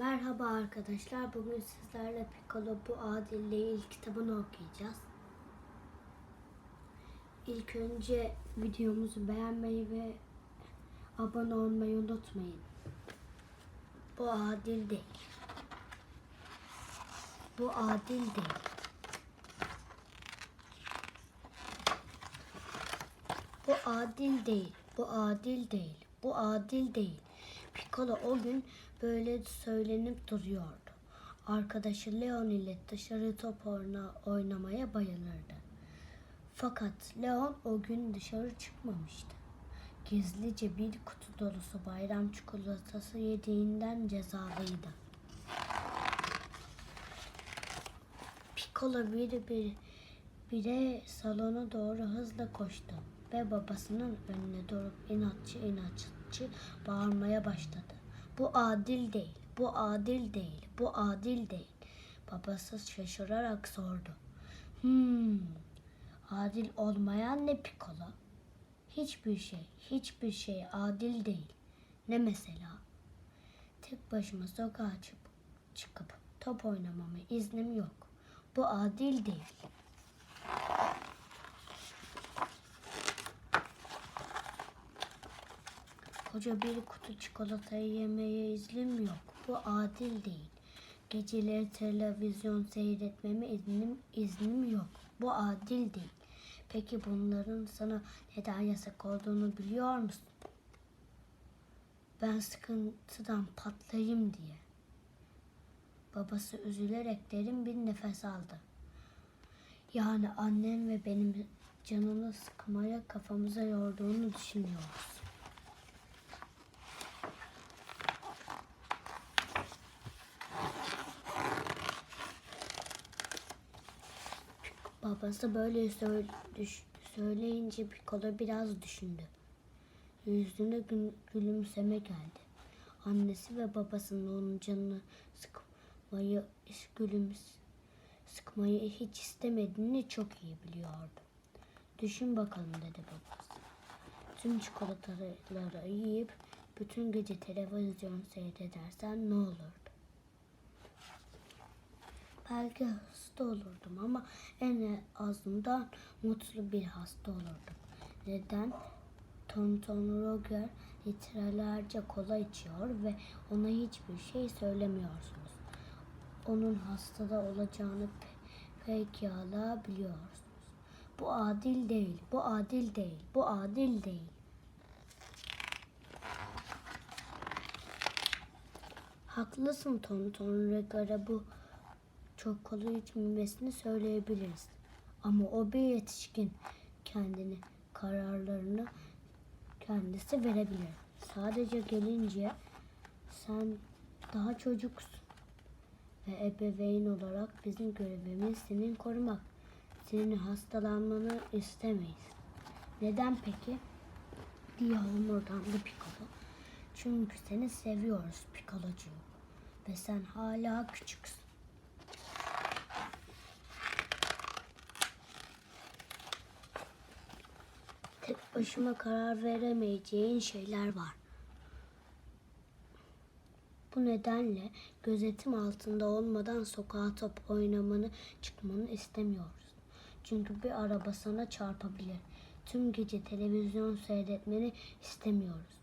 Merhaba arkadaşlar. Bugün sizlerle Piccolo bu Adil değil kitabını okuyacağız. İlk önce videomuzu beğenmeyi ve abone olmayı unutmayın. Bu adil değil. Bu adil değil. Bu adil değil. Bu adil değil. Bu adil değil. Piccolo o gün böyle söylenip duruyordu. Arkadaşı Leon ile dışarı top oyna, oynamaya bayılırdı. Fakat Leon o gün dışarı çıkmamıştı. Gizlice bir kutu dolusu bayram çikolatası yediğinden cezalıydı. Piccolo bir bir bire salona doğru hızla koştu ve babasının önüne durup inatçı inatçı bağırmaya başladı. Bu adil değil, bu adil değil, bu adil değil. Babası şaşırarak sordu. Hmm, adil olmayan ne Piccolo? Hiçbir şey, hiçbir şey adil değil. Ne mesela? Tek başıma sokağa çıkıp, çıkıp top oynamama iznim yok. Bu adil değil. Koca bir kutu çikolatayı yemeye iznim yok. Bu adil değil. Geceleri televizyon seyretmeme iznim, iznim yok. Bu adil değil. Peki bunların sana neden yasak olduğunu biliyor musun? Ben sıkıntıdan patlayayım diye. Babası üzülerek derin bir nefes aldı. Yani annem ve benim canını sıkmaya kafamıza yorduğunu düşünüyoruz. Babası böyle söyle, düş- söyleyince Piccolo biraz düşündü. Yüzüne gül- gülümseme geldi. Annesi ve babasının onun canını sıkmayı, gülüms sıkmayı hiç istemediğini çok iyi biliyordu. Düşün bakalım dedi babası. Tüm çikolataları yiyip bütün gece televizyon seyredersen ne olurdu? Belki hasta olurdum ama en azından mutlu bir hasta olurdum. Neden? Tonton Roger litrelerce kola içiyor ve ona hiçbir şey söylemiyorsunuz. Onun hastada olacağını pe- pekala biliyorsunuz. Bu adil değil, bu adil değil, bu adil değil. Haklısın Tonton Roger'a bu çok kola içmemesini söyleyebiliriz. Ama o bir yetişkin kendini kararlarını kendisi verebilir. Sadece gelince sen daha çocuksun. Ve ebeveyn olarak bizim görevimiz senin korumak. Senin hastalanmanı istemeyiz. Neden peki? diye homurdandı Piccolo. Çünkü seni seviyoruz Piccolo'cuğum. Ve sen hala küçüksün. Tek başıma karar veremeyeceğin şeyler var. Bu nedenle gözetim altında olmadan sokağa top oynamanı çıkmanı istemiyoruz. Çünkü bir araba sana çarpabilir. Tüm gece televizyon seyretmeni istemiyoruz.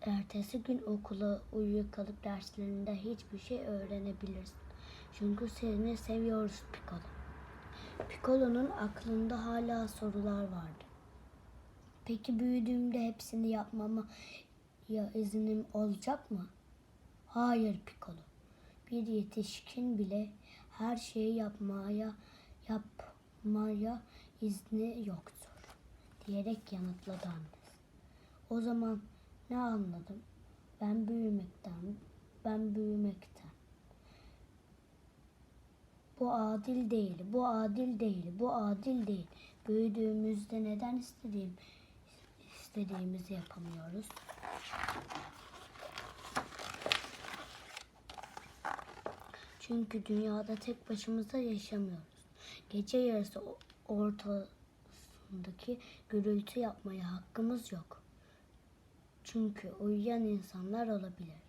Ertesi gün okula uyuyakalıp derslerinde hiçbir şey öğrenebilirsin. Çünkü seni seviyoruz Piccolo. Piccolo'nun aklında hala sorular vardı. Peki büyüdüğümde hepsini yapmama ya iznim olacak mı? Hayır Piccolo. Bir yetişkin bile her şeyi yapmaya yapmaya izni yoktur diyerek yanıtladı annesi. O zaman ne anladım? Ben büyümekten, ben büyümekten. Bu adil değil, bu adil değil, bu adil değil. Büyüdüğümüzde neden istediğim istediğimizi yapamıyoruz? Çünkü dünyada tek başımıza yaşamıyoruz. Gece yarısı ortasındaki gürültü yapmaya hakkımız yok. Çünkü uyuyan insanlar olabilir.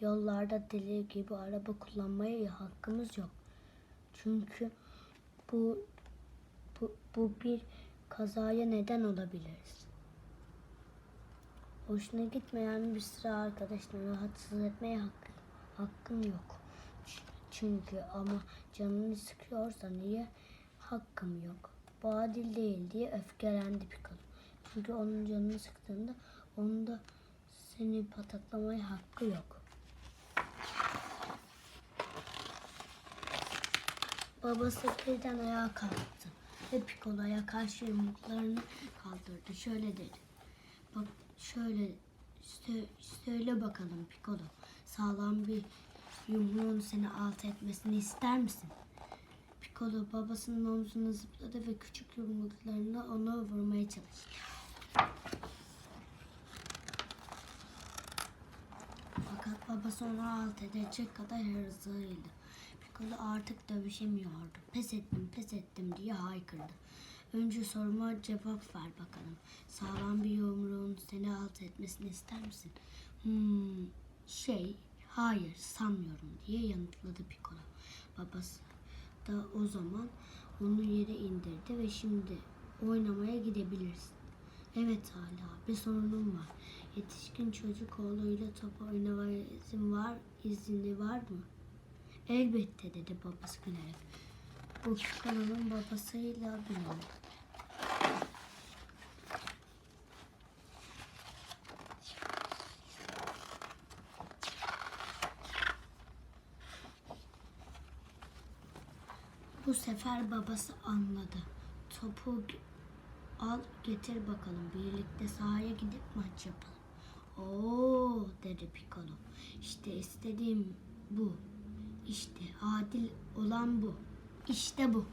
yollarda deli gibi araba kullanmaya hakkımız yok. Çünkü bu bu, bu bir kazaya neden olabiliriz. Hoşuna gitmeyen bir sıra arkadaşını rahatsız etmeye hakkı, hakkın yok. Çünkü ama canını sıkıyorsa niye hakkım yok? Bu adil değil diye öfkelendi Piccolo. Çünkü onun canını sıktığında onun da seni pataklamaya hakkı yok. Babası birden ayağa kalktı ve Piccolo'ya karşı yumruklarını kaldırdı. Şöyle dedi. Bak şöyle sö- söyle bakalım Piccolo. Sağlam bir yumruğun seni alt etmesini ister misin? Piccolo babasının omzuna zıpladı ve küçük yumruklarını ona vurmaya çalıştı. Fakat babası onu alt edecek kadar hırsızlıydı. Piccolo artık dövüşemiyordu. Pes ettim, pes ettim diye haykırdı. Önce soruma cevap ver bakalım. Sağlam bir yumruğun seni alt etmesini ister misin? Hmm, şey, hayır sanmıyorum diye yanıtladı Piccolo. Babası da o zaman onu yere indirdi ve şimdi oynamaya gidebilirsin. Evet hala bir sorunum var. Yetişkin çocuk oğluyla top oynamaya izin var, izni var mı? Elbette dedi babası gülerek. Bu Piccolo'nun babasıyla bilemem. Bu sefer babası anladı. Topu al getir bakalım. Birlikte sahaya gidip maç yapalım. Oo dedi Piccolo. İşte istediğim bu. İşte adil olan bu. İşte bu.